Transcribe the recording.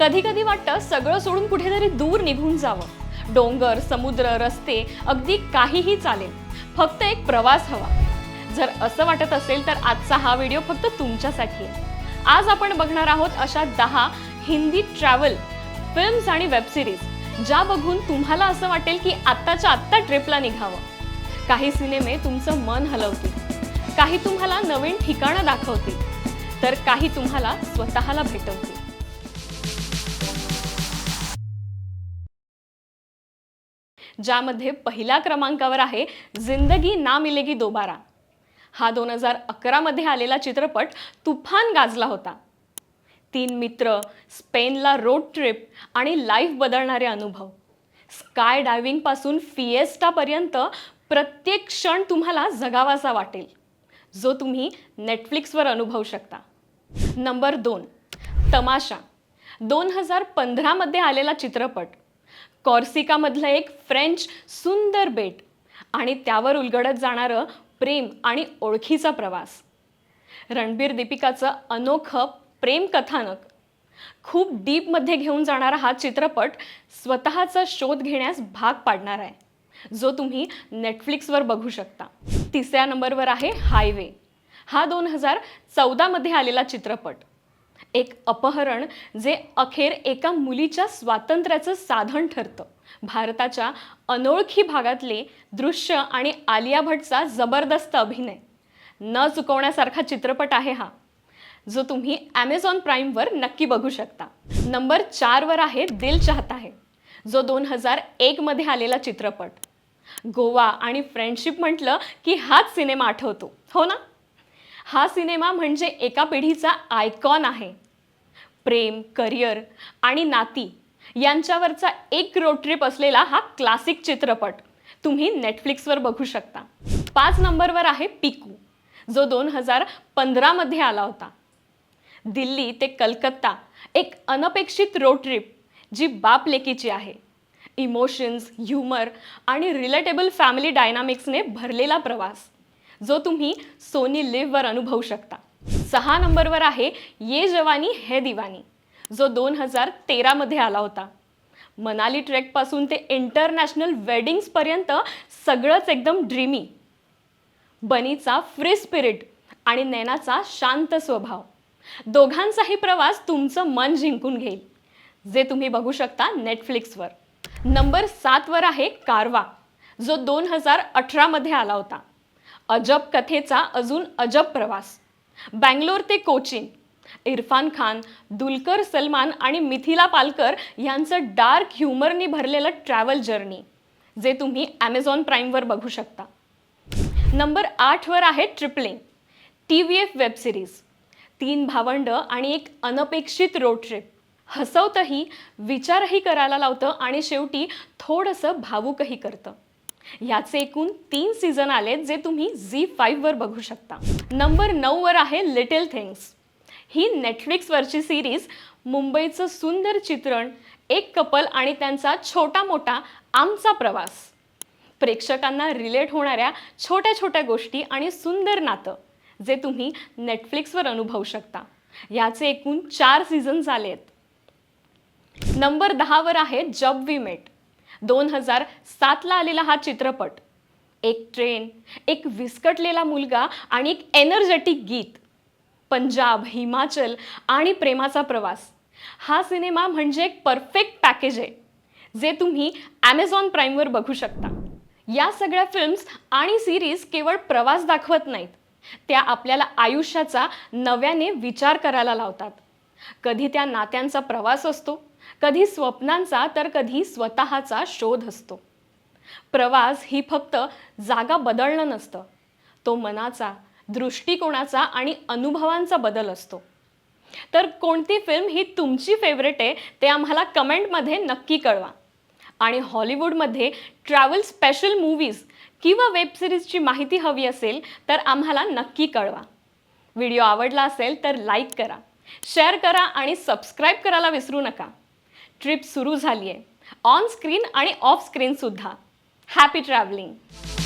कधी कधी वाटतं सगळं सोडून कुठेतरी दूर निघून जावं. डोंगर समुद्र रस्ते अगदी काहीही चालेल. फक्त एक प्रवास हवा. जर असं वाटत असेल तर आजचा हा व्हिडिओ फक्त तुमच्यासाठी आहे. आज आपण बघणार आहोत अशा दहा हिंदी ट्रॅव्हल फिल्म्स आणि वेबसिरीज ज्या बघून तुम्हाला असं वाटेल की आत्ताच्या आत्ता ट्रिपला निघावं. काही सिनेमे तुमचं मन हलवतील. काही तुम्हाला नवीन ठिकाणं दाखवतील. तर काही तुम्हाला स्वतःला भेटवतील. ज्यामध्ये पहिल्या क्रमांकावर आहे जिंदगी ना मिलेगी दोबारा. हा दोन हजार अकरामध्ये आलेला चित्रपट तुफान गाजला होता. तीन मित्र स्पेनला रोड ट्रिप आणि लाईफ बदलणारे अनुभव. स्काय डायव्हिंगपासून फिएस्टापर्यंत प्रत्येक क्षण तुम्हाला जगावासा वाटेल जो तुम्ही नेटफ्लिक्सवर अनुभवू शकता. नंबर दोन तमाशा. दोन हजार पंधरामध्ये आलेला चित्रपट कॉर्सिकामधलं एक फ्रेंच सुंदर बेट आणि त्यावर उलगडत जाणारं प्रेम आणि ओळखीचा प्रवास. रणबीर दीपिकाचं अनोखं प्रेम कथानक खूप डीपमध्ये घेऊन जाणारा हा चित्रपट स्वतःचा शोध घेण्यास भाग पाडणार आहे जो तुम्ही नेटफ्लिक्सवर बघू शकता. तिसऱ्या नंबरवर आहे हायवे. हा दोन हजार चौदामध्ये आलेला चित्रपट. एक अपहरण जे अखेर एका मुलीच्या स्वातंत्र्याचं साधन ठरतं. भारताच्या अनोळखी भागातले दृश्य आणि आलिया भटचा जबरदस्त अभिनय. न चुकवण्यासारखा चित्रपट आहे हा जो तुम्ही ॲमेझॉन प्राईमवर नक्की बघू शकता. नंबर चारवर आहे दिल चाहता है जो दोन हजार एकमध्ये आलेला चित्रपट. गोवा आणि फ्रेंडशिप म्हटलं की हाच सिनेमा आठवतो. हो ना? हा सिनेमा म्हणजे एका पिढीचा आयकॉन आहे. प्रेम करिअर आणि नाती यांच्यावरचा एक रोड ट्रिप असलेला हा क्लासिक चित्रपट. तुम्ही नेटफ्लिक्सवर बघू शकता. पाच नंबरवर आहे पिकू जो दोन हजार पंधरामध्ये आला होता. दिल्ली ते कलकत्ता एक अनपेक्षित रोड ट्रिप जी बाप लेकीची आहे. इमोशन्स ह्युमर आणि रिलेटेबल फॅमिली डायनामिक्सने भरलेला प्रवास. जो तुम्ही सोनी लिव्हवर अनुभवू शकता. सहा नंबरवर आहे ये जवानी है दिवानी. जो दोन हजार तेरामध्ये आला होता. मनाली ट्रेकपासून ते इंटरनॅशनल वेडिंग्सपर्यंत सगळंच एकदम ड्रीमी बनीचा फ्री स्पिरिट आणि नैनाचा शांत स्वभाव. दोघांचाही प्रवास तुमचं मन जिंकून घेईल. जे तुम्ही बघू शकता नेटफ्लिक्सवर नंबर सातवर आहे कारवा. जो दोन हजार अठरामध्ये आला होता. अजब कथेचा अजून अजब प्रवास. बँगलोर ते कोचीन. इरफान खान दुलकर सलमान आणि मिथिला पालकर यांचं डार्क ह्युमरनी भरलेलं ट्रॅव्हल जर्नी जे तुम्ही ॲमेझॉन प्राईमवर बघू शकता. नंबर आठवर आहे tripling T V F web series. तीन भावंड आणि एक अनपेक्षित रोड ट्रिप. हसवतंही विचारही करायला लावतं आणि शेवटी थोडंसं भावुकही करतं. याचे एकूण तीन सीझन आलेत जे तुम्ही झी फाईव्हवर बघू शकता. नंबर नऊवर आहे लिटिल थिंग्स ही नेटफ्लिक्सवरची सिरीज मुंबईचं सुंदर चित्रण एक कपल आणि त्यांचा छोटा मोठा आमचा प्रवास. प्रेक्षकांना रिलेट होणाऱ्या छोट्या छोट्या गोष्टी आणि सुंदर नातं जे तुम्ही नेटफ्लिक्सवर अनुभवू शकता. याचे एकूण चार सीझन्स आले आहेत नंबर दहावर आहे जब वी मेट दोन हजार सातला आलेला हा चित्रपट. एक ट्रेन एक विस्कटलेला मुलगा आणि एक एनर्जेटिक गीत. पंजाब हिमाचल आणि प्रेमाचा प्रवास. हा सिनेमा म्हणजे एक परफेक्ट पॅकेज आहे जे तुम्ही ॲमेझॉन प्राईमवर बघू शकता. या सगळ्या फिल्म्स आणि सिरीज केवळ प्रवास दाखवत नाहीत त्या आपल्याला आयुष्याचा नव्याने विचार करायला लावतात. कधी त्या नात्यांचा प्रवास असतो कधी स्वप्नांचा तर कधी स्वतःचा शोध असतो. प्रवास ही फक्त जागा बदलणं नसतं. तो मनाचा दृष्टिकोनाचा आणि अनुभवांचा बदल असतो. तर कोणती फिल्म ही तुमची फेवरेट आहे ते आम्हाला कमेंटमध्ये नक्की कळवा. आणि हॉलिवूडमध्ये ट्रॅव्हल स्पेशल मूवीज किंवा वेब सिरीजची माहिती हवी असेल तर आम्हाला नक्की कळवा. व्हिडिओ आवडला असेल तर लाईक करा. शेअर करा आणि सबस्क्राईब करायला विसरू नका. ट्रिप सुरू झाली आहे ऑन स्क्रीन आणि ऑफ स्क्रीनसुद्धा हॅपी ट्रॅव्हलिंग